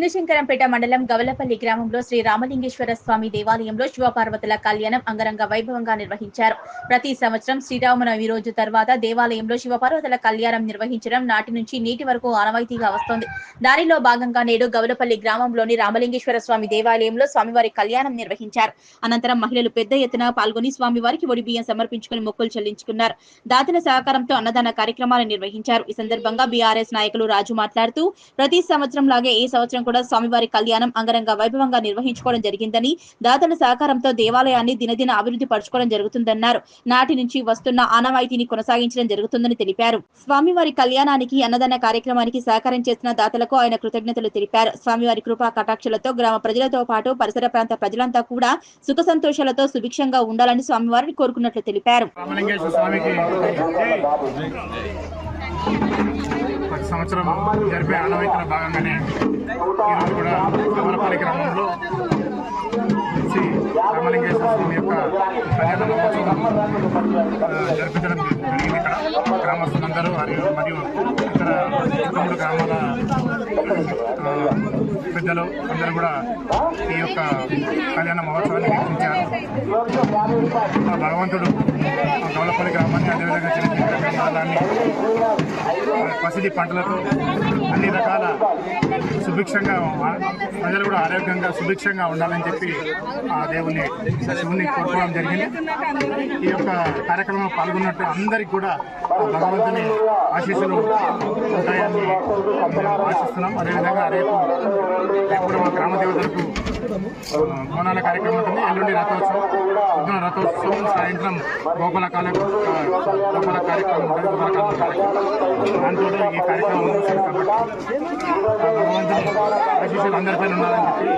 చిన్నశంకరంపేట మండలం గవలపల్లి గ్రామంలో శ్రీ రామలింగేశ్వర స్వామి దేవాలయంలో శివపార్వతుల కళ్యాణం అంగరంగ వైభవంగా నిర్వహించారు. ప్రతి సంవత్సరం శ్రీరామనవమి రోజు తర్వాత దేవాలయంలో శివపార్వతుల కళ్యాణం నిర్వహించడం నాటి నుంచి నేటి వరకు ఆనవాయితీగా వస్తోంది. దానిలో భాగంగా నేడు గవలపల్లి గ్రామంలోని రామలింగేశ్వర స్వామి దేవాలయంలో స్వామివారి కళ్యాణం నిర్వహించారు. అనంతరం మహిళలు పెద్ద ఎత్తున పాల్గొని స్వామివారికి ఒడి బియ్యం సమర్పించుకుని మొక్కులు చెల్లించుకున్నారు. దాతల సహకారంతో అన్నదాన కార్యక్రమాలు నిర్వహించారు. ఈ సందర్భంగా బీఆర్ఎస్ నాయకులు రాజు మాట్లాడుతూ ప్రతి సంవత్సరం లాగే ఈ సంవత్సరం కూడా స్వామివారి కళ్యాణం అంగరంగ వైభవంగా నిర్వహించుకోవడం జరిగిందని దాతల సహకారంతో దేవాలయాన్ని దినదిన అభివృద్ధి పరచుకోవడం జరుగుతుందన్నారు. నాటి నుంచి వస్తున్న ఆనవాయితీని కొనసాగించడం జరుగుతుందని తెలిపారు. స్వామివారి కళ్యాణానికి అన్నదాన కార్యక్రమానికి సహకారం చేసిన దాతలకు ఆయన కృతజ్ఞతలు తెలిపారు. స్వామివారి కృపా కటాక్షలతో గ్రామ ప్రజలతో పాటు పరిసర ప్రాంత ప్రజలంతా కూడా సుఖ సంతోషాలతో సుభిక్షంగా ఉండాలని స్వామివారిని కోరుకున్నట్లు తెలిపారు. ప్రతి సంవత్సరం జరిపే ఆనవాయితీల భాగంగానే ఈరోజు కూడా కమలపల్లి గ్రామంలో శ్రీ రామలింగేశ్వర స్వామి యొక్క కళ్యాణ మహోత్సవం జరిపించడం జరిగింది ఇక్కడ. గ్రామస్తులందరూ మరియు మరియు ఇతర మూడు గ్రామాల పెద్దలు అందరూ కూడా ఈ యొక్క కళ్యాణ మహోత్సవాన్ని వీక్షించారు. భగవంతుడు గౌలపల్లి గ్రామాన్ని అదేవిధంగా చిన్న చిన్న గ్రామాలని పసిడి పంటలతో అన్ని రకాల సుభిక్షంగా ప్రజలు కూడా ఆరోగ్యంగా సుభిక్షంగా ఉండాలని చెప్పి ఆ దేవుని శివుని కోరుకోవడం జరిగింది. ఈ యొక్క కార్యక్రమంలో పాల్గొన్నట్టు అందరికీ కూడా భగవంతుని ఆశీస్సులు ఉంటాయని ఆశిస్తున్నాం. అదేవిధంగా రేపు రేపు మా గ్రామ దేవతలకు బోనాల కార్యక్రమం ఉంటుంది. ఎల్లుండి రథోత్సవం పొద్దున రథోత్సవం సాయంత్రం గోపాల కాల గోపాల కార్యక్రమం ఉంటుంది. గోపాల కార్యక్రమం. దాంతో ఈ కార్యక్రమం ముగుస్తుంది కాబట్టి. భగవంతుని ఆశీస్సులు అందరిపైన ఉండాలని చెప్పి